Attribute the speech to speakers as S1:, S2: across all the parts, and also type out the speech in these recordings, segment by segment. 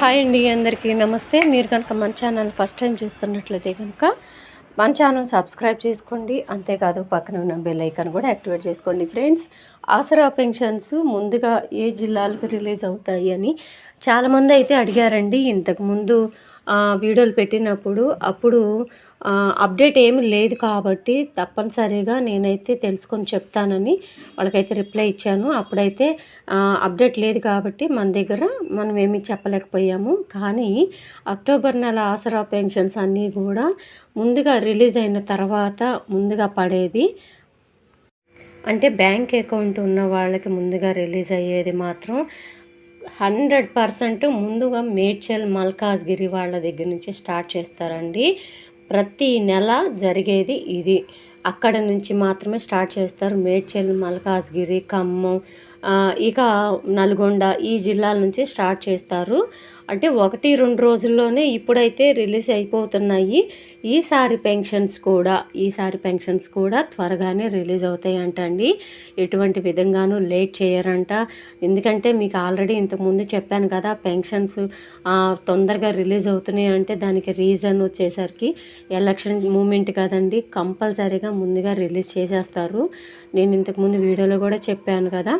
S1: Hi అండి అందరికీ. నమస్తే. మీరు కనుక మన ఛానల్ ఫస్ట్ టైం చూస్తున్నట్లయితే కనుక మన ఛానల్ సబ్స్క్రైబ్ చేసుకోండి. అంతేకాదు పక్కన ఉన్న బెల్ ఐకాన్ కూడా యాక్టివేట్ చేసుకోండి. ఫ్రెండ్స్ ఆసరా పెన్షన్స్ ముందుగా ఏ జిల్లాలకు రిలీజ్ అవుతాయి అని చాలామంది అయితే అడిగారండి. ఇంతకుముందు వీడియోలు పెట్టినప్పుడు అప్పుడు అప్డేట్ ఏమి లేదు కాబట్టి తప్పనిసరిగా నేనైతే తెలుసుకొని చెప్తానని వాళ్ళకైతే రిప్లై ఇచ్చాను. అప్పుడైతే అప్డేట్ లేదు కాబట్టి మన దగ్గర మనం ఏమీ చెప్పలేకపోయాము. కానీ అక్టోబర్ నెల ఆసరా పెన్షన్స్ అన్నీ కూడా ముందుగా రిలీజ్ అయిన తర్వాత ముందుగా పడేది. అంటే బ్యాంక్ అకౌంట్ ఉన్న వాళ్ళకి ముందుగా రిలీజ్ అయ్యేది మాత్రం హండ్రెడ్ పర్సెంట్ ముందుగా మేడ్చల్ మల్కాజ్గిరి వాళ్ళ దగ్గర నుంచి స్టార్ట్ చేస్తారండి. ప్రతి నెల జరిగేది ఇది. అక్కడ నుంచి మాత్రమే స్టార్ట్ చేస్తారు మేడ్చల్ మల్కాజ్గిరి ఖమ్మం ఇక నల్గొండ ఈ జిల్లాల నుంచి స్టార్ట్ చేస్తారు. అంటే ఒకటి రెండు రోజుల్లోనే ఇప్పుడైతే రిలీజ్ అయిపోతున్నాయి. ఈసారి పెన్షన్స్ కూడా ఈసారి పెన్షన్స్ కూడా త్వరగానే రిలీజ్ అవుతాయి అంటండి ఎటువంటి విధంగానూ లేట్ చేయరంట. ఎందుకంటే మీకు ఆల్రెడీ ఇంతకుముందు చెప్పాను కదా పెన్షన్స్ తొందరగా రిలీజ్ అవుతున్నాయి అంటే దానికి రీజన్ వచ్చేసరికి ఎలక్షన్ మూమెంట్ కదండి కంపల్సరీగా ముందుగా రిలీజ్ చేసేస్తారు. నేను ఇంతకుముందు వీడియోలో కూడా చెప్పాను కదా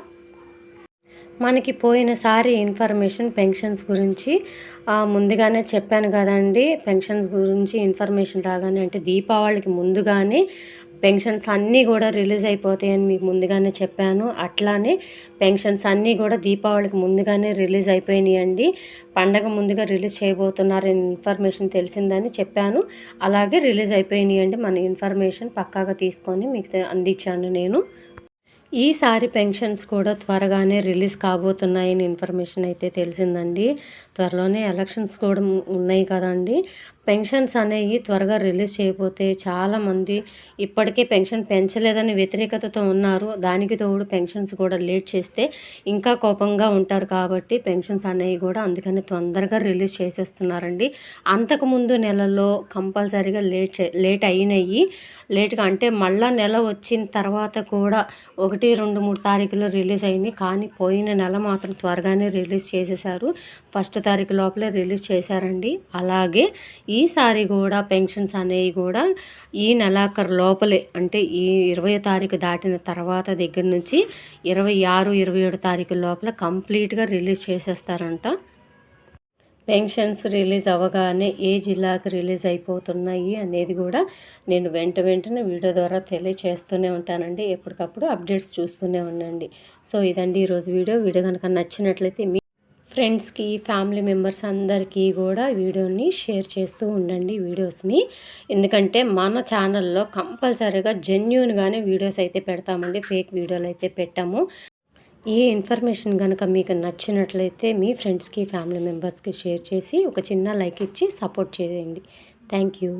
S1: మనకి పోయినసారి ఇన్ఫర్మేషన్ పెన్షన్స్ గురించి ముందుగానే చెప్పాను కదండి. పెన్షన్స్ గురించి ఇన్ఫర్మేషన్ రాగానే అంటే దీపావళికి ముందుగానే పెన్షన్స్ అన్నీ కూడా రిలీజ్ అయిపోతాయని మీకు ముందుగానే చెప్పాను. అట్లానే పెన్షన్స్ అన్నీ కూడా దీపావళికి ముందుగానే రిలీజ్ అయిపోయినాయండి. పండగ ముందుగా రిలీజ్ చేయబోతున్నారని ఇన్ఫర్మేషన్ తెలిసిందని చెప్పాను. అలాగే రిలీజ్ అయిపోయినాయండి. మన ఇన్ఫర్మేషన్ పక్కాగా తీసుకొని మీకు అందించాను నేను. ఈసారి పెన్షన్స్ కూడా త్వరగానే రిలీజ్ కాబోతున్నాయని ఇన్ఫర్మేషన్ అయితే తెలిసిందండి. త్వరలోనే ఎలక్షన్స్ కూడా ఉన్నాయి కదండి. పెన్షన్స్ అనేవి త్వరగా రిలీజ్ చేయకపోతే చాలామంది ఇప్పటికే పెన్షన్ పెంచలేదని వ్యతిరేకతతో ఉన్నారు. దానికి తోడు పెన్షన్స్ కూడా లేట్ చేస్తే ఇంకా కోపంగా ఉంటారు కాబట్టి పెన్షన్స్ అనేవి కూడా అందుకని తొందరగా రిలీజ్ చేసేస్తున్నారండి. అంతకుముందు నెలలో కంపల్సరీగా లేట్ చే లేట్ అయినాయి. లేట్గా అంటే మళ్ళా నెల వచ్చిన తర్వాత కూడా ఒకటి ఒకటి రెండు మూడు తారీఖులో రిలీజ్ అయింది. కానీ పోయిన నెల మాత్రం త్వరగానే రిలీజ్ చేసేసారు ఫస్ట్ తారీఖు లోపలే రిలీజ్ చేశారండి. అలాగే ఈసారి కూడా పెన్షన్స్ అనేవి కూడా ఈ నెలాఖరు లోపలే అంటే ఈ ఇరవై తారీఖు దాటిన తర్వాత దగ్గర నుంచి ఇరవై ఆరు ఇరవై ఏడు తారీఖు లోపల కంప్లీట్గా రిలీజ్ చేసేస్తారంట. పెన్షన్స్ రిలీజ్ అవ్వగానే ఏ జిల్లాకి రిలీజ్ అయిపోతున్నాయి అనేది కూడా నేను వెంట వెంటనే వీడియో ద్వారా తెలియచేస్తూనే ఉంటానండి. ఎప్పటికప్పుడు అప్డేట్స్ చూస్తూనే ఉండండి. సో ఇదండి ఈరోజు వీడియో. వీడియో కనుక నచ్చినట్లయితే మీ ఫ్రెండ్స్కి ఫ్యామిలీ మెంబర్స్ అందరికీ కూడా వీడియోని షేర్ చేస్తూ ఉండండి వీడియోస్ని. ఎందుకంటే మన ఛానల్లో కంపల్సరీగా జెన్యున్గానే వీడియోస్ అయితే పెడతామండి. ఫేక్ వీడియోలు అయితే పెట్టాము. ఈ ఇన్ఫర్మేషన్ కనుక మీకు నచ్చినట్లయితే మీ ఫ్రెండ్స్కి ఫ్యామిలీ మెంబర్స్కి షేర్ చేసి ఒక చిన్న లైక్ ఇచ్చి సపోర్ట్ చేయండి. Thank you.